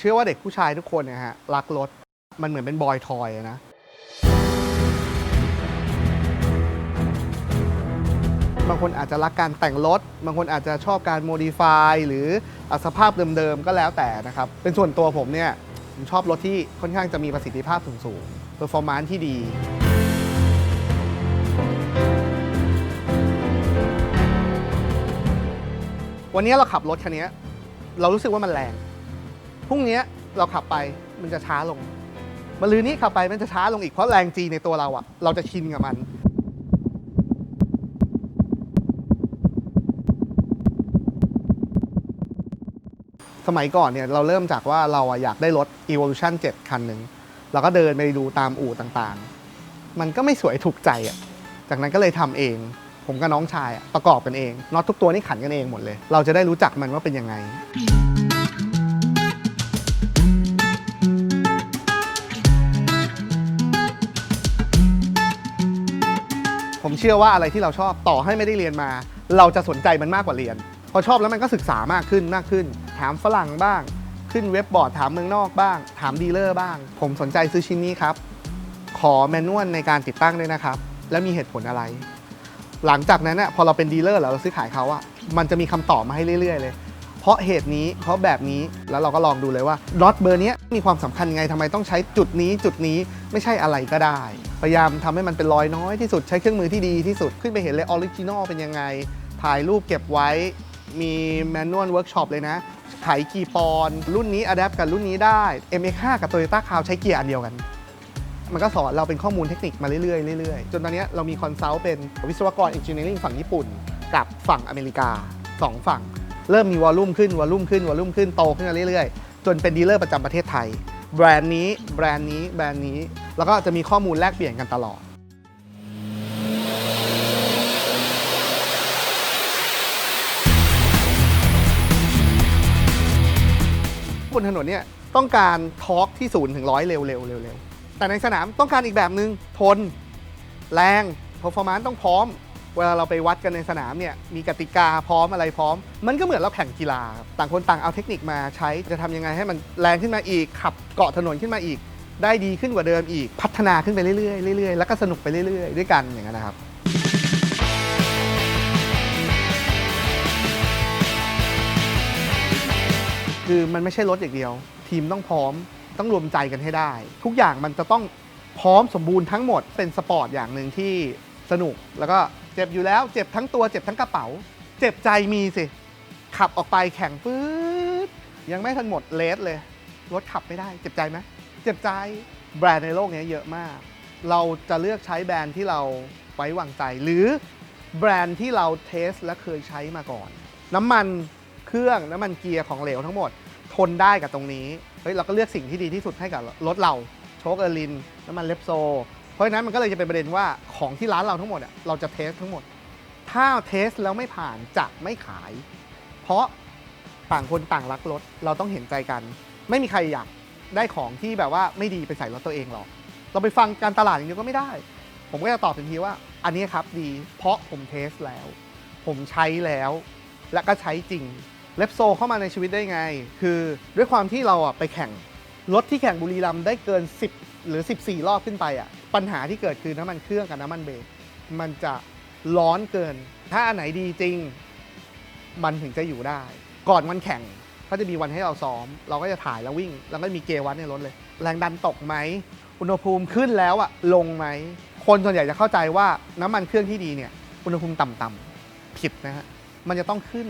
เชื่อว่าเด็กผู้ชายทุกคนเนี่ยฮะรักรถมันเหมือนเป็นบอยทอยนะบางคนอาจจะรักการแต่งรถ บางคนอาจจะชอบการโมดิฟายหรือสภาพเดิมๆ ก็แล้วแต่นะครับ เป็นส่วนตัวผมเนี่ย ผมชอบรถที่ค่อนข้างจะมีประสิทธิภาพสูงๆเ e อร์ฟอร์มานซ์ที่ดี วันนี้เราขับรถคันนี้ เรารู้สึกว่ามันแรง พรุ่งนี้เราขับไปมันจะช้าลงมะรืนนี้ขับไปมันจะช้าลงอีกเพราะแรงจีในตัวเราอะเราจะชินกับมันสมัยก่อนเนี่ยเราเริ่มจากว่าเราอะอยากได้รถ Evolution 7 คันหนึ่งเราก็เดินไปดูตามอู่ต่างๆ มันก็ไม่สวยถูกใจอะจากนั้นก็เลยทำเอง ผมกับน้องชายอะประกอบกันเองน็อตทุกตัวนี่ขันกันเองหมดเลย เราจะได้รู้จักมันว่าเป็นยังไง ผมเชื่อว่าอะไรที่เราชอบต่อให้ไม่ได้เรียนมา เราจะสนใจมันมากกว่าเรียน พอชอบแล้วมันก็ศึกษามากขึ้นมากขึ้น ถามฝรั่งบ้าง ขึ้นเว็บบอร์ดถามเมืองนอกบ้าง ถามดีลเลอร์บ้าง ผมสนใจซื้อชิ้นนี้ครับ ขอแมนนวลในการติดตั้งด้วยนะครับ และมีเหตุผลอะไร หลังจากนั้นน่ะพอเราเป็นดีลเลอร์แล้วเราซื้อขายเขาอะมันจะมีคำตอบมาให้เรื่อยๆเลยเพราะเหตุนี้เพราะแบบนี้แล้วเราก็ลองดูเลยว่าน็อตเบอร์นี้มีความสำคัญยังไงทำไมต้องใช้จุดนี้จุดนี้ไม่ใช่อะไรก็ได้ พยายามทำให้มันเป็นรอยน้อยที่สุดใช้เครื่องมือที่ดีที่สุดขึ้นไปเห็นเลยออริจินอลเป็นยังไง ถ่ายรูปเก็บไว้มีแมนนวลเวิร์กช็อปเลยนะไขกี่ปอนรุ่นนี้อัดแอปกับรุ่นนี้ได้ MX5 กับ Toyota c r o w ใช้เกียร์อันเดียวกัน มันก็สอนเราเป็นข้อมูลเทคนิคมาเรื่อยๆเรื่อยๆจนตอนนี้เรามีคอนซัลท์เป็นวิศวกร Engineering ฝั่งญี่ปุ่น กับฝั่งอเมริกา 2 ฝั่ง เริ่มมีวอลลุ่มขึ้นวอลลุ่มขึ้นวอลลุ่มขึ้นโตขึ้นมาเรื่อยๆ จนเป็นดีลเลอร์ประจำประเทศไทย แบรนด์นี้แบรนด์นี้แบรนด์นี้ แล้วก็จะมีข้อมูลแลกเปลี่ยนกันตลอด บนถนนเนี่ยต้องการทอร์กที่ศูนย์ถึงร้อยเร็วๆเร็วเร็วแต่ในสนามต้องการอีกแบบหนึง่งทน แรง performance ต้องพร้อม เวลาเราไปวัดกันในสนามเนี่ยมีกติกาพร้อมอะไรพร้อม มันก็เหมือนเราแข่งกีฬาครับต่างคนต่างเอาเทคนิคมาใช้จะทำยังไงให้มันแรงขึ้นมาอีกขับเกาะถนนขึ้นมาอีก ได้ดีขึ้นกว่าเดิมอีก พัฒนาขึ้นไปเรื่อยๆเรื่อยๆแล้วก็สนุกไปเรื่อยๆด้วยกันอย่างนั้นนะครับคือมันไม่ใช่รถอย่างเดียว ทีมต้องพร้อมต้องรวมใจกันให้ได้ ทุกอย่างมันจะต้องพร้อมสมบูรณ์ทั้งหมดเป็นสปอร์ตอย่างหนึ่งที่สนุก แล้วก็เจ็บอยู่แล้วเจ็บทั้งตัวเจ็บทั้งกระเป๋า เจ็บใจมีสิ ขับออกไปแข่งปื๊ดยังไม่ทันหมดเลสเลย รถขับไม่ได้ เจ็บใจไหม เจ็บใจแบรนด์ในโลกนี้เยอะมาก เราจะเลือกใช้แบรนด์ที่เราไว้วางใจ หรือแบรนด์ที่เราเทสและเคยใช้มาก่อน น้ำมันเครื่องน้ำมันเกียร์ของเหลวทั้งหมด ทนได้กับตรงนี้เฮ้ยเราก็เลือกสิ่งที่ดีที่สุดให้กับรถเราโชคเออร์ลินน้ำมันเลปโซ เพราะฉะนั้นมันก็เลยจะเป็นประเด็นว่าของที่ร้านเราทั้งหมดอะเราจะเทสทั้งหมด ถ้าเทสแล้วไม่ผ่านจะไม่ขาย เพราะต่างคนต่างรักรถเราต้องเห็นใจกัน ไม่มีใครอยาก ได้ของที่แบบว่าไม่ดีไปใส่รถตัวเองหรอก เราไปฟังการตลาดอย่างเดียวก็ไม่ได้ ผมก็จะตอบทันทีว่า อันนี้ครับดี เพราะผมเทสแล้ว ผมใช้แล้ว และก็ใช้จริงเลปโซเข้ามาในชีวิตได้ไง คือด้วยความที่เราอะไปแข่งรถที่แข่งบุรีรัมย์ได้เกิน 10 หรือ 14 รอบขึ้นไปอะปัญหาที่เกิดคือน้ำมันเครื่องกับน้ำมันเบรกมันจะร้อนเกิน ถ้าอันไหนดีจริง มันถึงจะอยู่ได้ ก่อนวันแข่ง เขาจะมีวันให้เราซ้อม เราก็จะถ่ายแล้ววิ่ง แล้วก็มีเกวัดในรถเลย แรงดันตกไหม อุณหภูมิขึ้นแล้วอะลงไหม คนส่วนใหญ่จะเข้าใจว่าน้ำมันเครื่องที่ดีเนี่ย อุณหภูมิต่ำๆผิดนะฮะ มันจะต้องขึ้น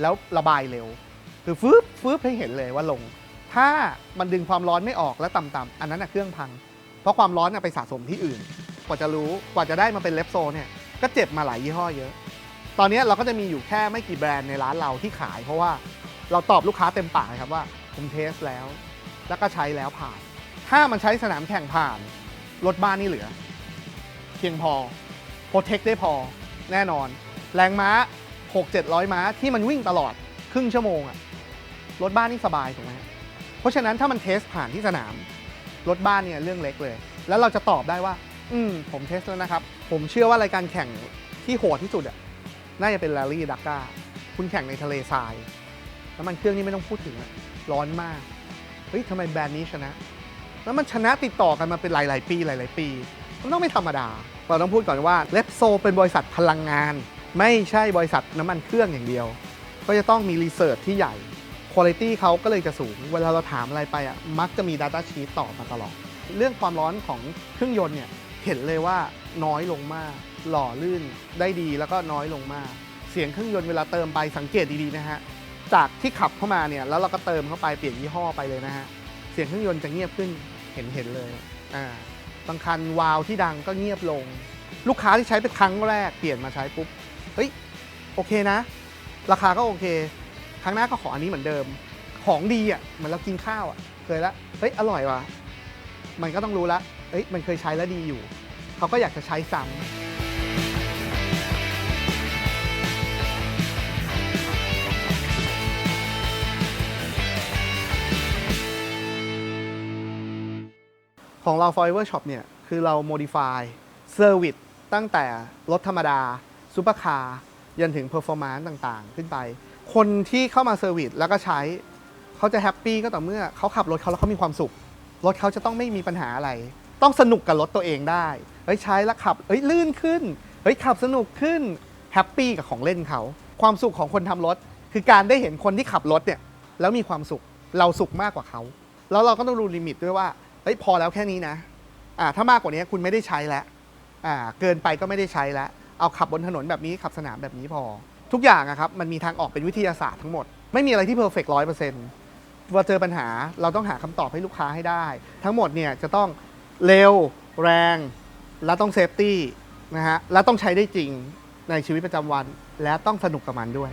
แล้วระบายเร็ว คือฟืบฟืบให้เห็นเลยว่าลง ถ้ามันดึงความร้อนไม่ออกและต่ำๆอันนั้นนะเครื่องพัง เพราะความร้อนนะไปสะสมที่อื่น กว่าจะรู้ กว่าจะได้มาเป็นเลปโซเนี่ย ก็เจ็บมาหลายยี่ห้อเยอะ ตอนนี้เราก็จะมีอยู่แค่ไม่กี่แบรนด์ในร้านเราที่ขายเพราะว่า เราตอบลูกค้าเต็มปากเลยครับว่าผมเทสแล้ว แล้วก็ใช้แล้วผ่าน ถ้ามันใช้สนามแข่งผ่าน รถบ้านนี่เหลือ เพียงพอโปรเทคได้พอแน่นอน แรงม้า 6 700 ม้าที่มันวิ่งตลอดครึ่งชั่วโมงอะรถบ้านนี่สบายถูกไหมเพราะฉะนั้นถ้ามันเทสผ่านที่สนาม รถบ้านเนี่ยเรื่องเล็กเลย แล้วเราจะตอบได้ว่า อืมผมเทสแล้วนะครับ ผมเชื่อว่ารายการแข่งที่โหดที่สุดอะน่าจะเป็นแรลลี่ดักกาคุณแข่งในทะเลทราย น้ำมันเครื่องนี่ไม่ต้องพูดถึงอะร้อนมาก เฮ้ยทำไมแบรนด์นี้ชนะ แล้วมันชนะติดต่อกันมาเป็นหลาย ๆ ปีหลาย ๆ ปี มันต้องไม่ธรรมดา เราต้องพูดก่อนว่าเลปโซเป็นบริษัทพลังงาน ไม่ใช่บริษัทน้ำมันเครื่องอย่างเดียว ก็จะต้องมีรีเสิร์ชที่ใหญ่คุณภาพเขาก็เลยจะสูง เวลาเราถามอะไรไปอะมักจะมี Data Sheet ตอบมาตลอด เรื่องความร้อนของเครื่องยนต์เนี่ยเห็นเลยว่าน้อยลงมาก หล่อลื่นได้ดีแล้วก็น้อยลงมาก เสียงเครื่องยนต์เวลาเติมไปสังเกตดีๆนะฮะ จากที่ขับเข้ามาเนี่ยแล้วเราก็เติมเข้าไปเปลี่ยนยี่ห้อไปเลยนะฮะเสียงเครื่องยนต์จะเงียบขึ้นเห็นเห็นเลยอ่าบางคันวาล์วที่ดังก็เงียบลง ลูกค้าที่ใช้เป็นครั้งแรกเปลี่ยนมาใช้ปุ๊บเฮ้ยโอเคนะ ราคาก็โอเค ครั้งหน้าก็ขออันนี้เหมือนเดิม ของดีอะเหมือนเรากินข้าวอะเคยละเฮ้ยอร่อยว่ะมันก็ต้องรู้ละเฮ้ยมันเคยใช้แล้วดีอยู่ เขาก็อยากจะใช้ซ้ำ ของเรา Forever Shop เนี่ย คือเรา modify service ตั้งแต่รถธรรมดาซูเปอร์คาร์ยันถึง performance ต่างๆ ขึ้นไป คนที่เข้ามาเซอร์วิสแล้วก็ใช้ เขาจะแฮปปี้ก็ต่อเมื่อเขาขับรถเขาแล้วเขามีความสุข รถเขาจะต้องไม่มีปัญหาอะไร ต้องสนุกกับรถตัวเองได้เฮ้ยใช้แล้วขับเฮ้ยลื่นขึ้นเฮ้ยขับสนุกขึ้นแฮปปี้กับของเล่นเขาความสุขของคนทำรถ คือการได้เห็นคนที่ขับรถเนี่ยแล้วมีความสุขเราสุขมากกว่าเขา แล้วเราก็ต้องดูลิมิตด้วยว่า เฮ้ยพอแล้วแค่นี้นะอ่าถ้ามากกว่านี้คุณไม่ได้ใช้แล้วอ่าเกินไปก็ไม่ได้ใช้แล้ว เอาขับบนถนนแบบนี้ขับสนามแบบนี้พอ ทุกอย่างอะครับมันมีทางออกเป็นวิทยาศาสตร์ทั้งหมด ไม่มีอะไรที่เพอร์เฟกต์ร้อยเปอร์เซ็นต์พอเจอปัญหาเราต้องหาคำตอบให้ลูกค้าให้ได้ ทั้งหมดเนี่ยจะต้องเร็วแรง และต้องเซฟตี้นะฮะและต้องใช้ได้จริงในชีวิตประจำวัน และต้องสนุกกับมันด้วย